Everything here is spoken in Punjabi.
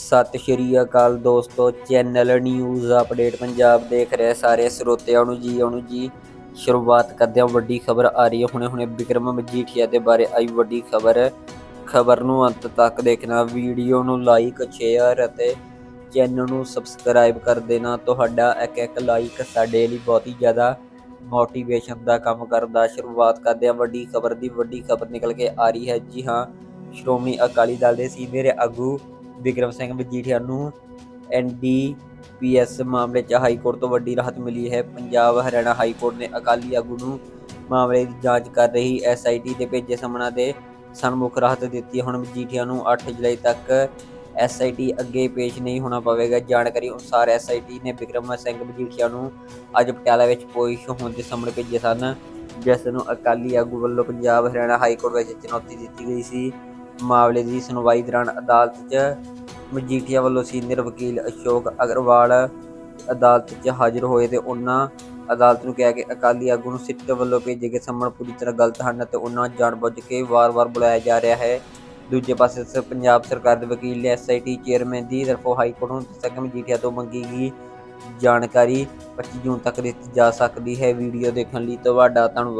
ਸਤਿ ਸ਼੍ਰੀ ਅਕਾਲ ਦੋਸਤੋ, ਚੈਨਲ ਨਿਊਜ਼ ਅਪਡੇਟ ਪੰਜਾਬ ਦੇਖ ਰਹੇ ਸਾਰੇ ਸਰੋਤਿਆਂ ਨੂੰ ਜੀ ਆਉਣ ਜੀ। ਸ਼ੁਰੂਆਤ ਕਰਦੇ ਹਾਂ, ਵੱਡੀ ਖਬਰ ਆ ਰਹੀ ਹੈ। ਹੁਣੇ ਹੁਣੇ ਵਿਕਰਮ ਮਜੀਠੀਆ ਦੇ ਬਾਰੇ ਆਈ ਵੱਡੀ ਖਬਰ। ਖਬਰ ਨੂੰ ਅੰਤ ਤੱਕ ਦੇਖਣਾ, ਵੀਡੀਓ ਨੂੰ ਲਾਈਕ ਸ਼ੇਅਰ ਅਤੇ ਚੈਨਲ ਨੂੰ ਸਬਸਕ੍ਰਾਈਬ ਕਰ ਦੇਣਾ। ਤੁਹਾਡਾ ਇੱਕ ਇੱਕ ਲਾਈਕ ਸਾਡੇ ਲਈ ਬਹੁਤ ਹੀ ਜ਼ਿਆਦਾ ਮੋਟੀਵੇਸ਼ਨ ਦਾ ਕੰਮ ਕਰਦਾ। ਸ਼ੁਰੂਆਤ ਕਰਦੇ ਹਾਂ, ਵੱਡੀ ਖਬਰ ਦੀ। ਵੱਡੀ ਖਬਰ ਨਿਕਲ ਕੇ ਆ ਰਹੀ ਹੈ। ਜੀ ਹਾਂ, ਸ਼੍ਰੋਮਣੀ ਅਕਾਲੀ ਦਲ ਦੇ ਸੀਨੀਅਰ ਆਗੂ ਵਿਕਰਮ ਸਿੰਘ ਮਜੀਠੀਆ ਨੂੰ ਐਨਡੀਪੀਐਸ ਮਾਮਲੇ 'ਚ ਹਾਈ ਕੋਰਟ ਤੋਂ ਵੱਡੀ ਰਾਹਤ ਮਿਲੀ ਹੈ। ਪੰਜਾਬ, ਹਰਿਆਣਾ ਹਾਈ ਕੋਰਟ ਨੇ ਅਕਾਲੀ ਆਗੂ ਨੂੰ ਮਾਮਲੇ ਦੀ ਜਾਂਚ ਕਰ ਰਹੀ ਐਸਆਈਟੀ ਦੇ ਭੇਜੇ ਸਮਣਾ ਦੇ ਸਨਮੁਖ ਰਾਹਤ ਦਿੱਤੀ ਹੁਣ ਮਜੀਠੀਆ ਨੂੰ 8 ਜੁਲਾਈ ਤੱਕ ਐਸਆਈਟੀ ਅੱਗੇ ਪੇਸ਼ ਨਹੀਂ ਹੋਣਾ ਪਵੇਗਾ। ਜਾਣਕਾਰੀ ਅਨੁਸਾਰ ਐਸਆਈਟੀ ਨੇ ਵਿਕਰਮ ਸਿੰਘ ਮਜੀਠੀਆ ਨੂੰ ਅੱਜ ਪਟਿਆਲਾ ਵਿੱਚ ਪੇਸ਼ ਹੋਣ ਦੇ ਸਾਹਮਣੇ ਭੇਜੇ ਸਨ, ਜਿਸ ਨੂੰ ਅਕਾਲੀ ਆਗੂ ਵੱਲੋਂ ਪੰਜਾਬ, ਹਰਿਆਣਾ ਹਾਈ ਕੋਰਟ ਵਿੱਚ ਚੁਣੌਤੀ ਦਿੱਤੀ ਗਈ ਸੀ। ਮਾਮਲੇ ਦੀ ਸੁਣਵਾਈ ਦੌਰਾਨ ਅਦਾਲਤ 'ਚ ਮਜੀਠੀਆ ਵੱਲੋਂ ਸੀਨੀਅਰ ਵਕੀਲ ਅਸ਼ੋਕ ਅਗਰਵਾਲ ਅਦਾਲਤ 'ਚ ਹਾਜ਼ਰ ਹੋਏ ਤੇ ਉਹਨਾਂ ਅਦਾਲਤ ਨੂੰ ਕਿਹਾ ਕਿ ਅਕਾਲੀ ਆਗੂ ਨੂੰ ਸਿੱਟ ਵੱਲੋਂ ਭੇਜੇ ਗਏ ਸੰਮਣ ਪੂਰੀ ਤਰ੍ਹਾਂ ਗਲਤ ਹਨ ਤੇ ਉਹਨਾਂ ਜਾਣਬੁੱਝ ਕੇ ਵਾਰ-ਵਾਰ ਬੁਲਾਇਆ ਜਾ ਰਿਹਾ ਹੈ। ਦੂਜੇ ਪਾਸੇ ਪੰਜਾਬ ਸਰਕਾਰ ਦੇ ਵਕੀਲ ਨੇ ਐਸਆਈਟੀ ਚੇਅਰਮੈਨ ਦੀ ਤਰਫੋਂ ਹਾਈ ਕੋਰਟ ਨੂੰ ਦੱਸਿਆ ਕਿ ਮਜੀਠੀਆ ਤੋਂ ਮੰਗੀ ਗਈ ਜਾਣਕਾਰੀ 25 ਜੂਨ ਤੱਕ ਦਿੱਤੀ ਜਾ ਸਕਦੀ ਹੈ। ਵੀਡੀਓ ਦੇਖਣ ਲਈ ਤੁਹਾਡਾ ਧੰਨਵਾਦ।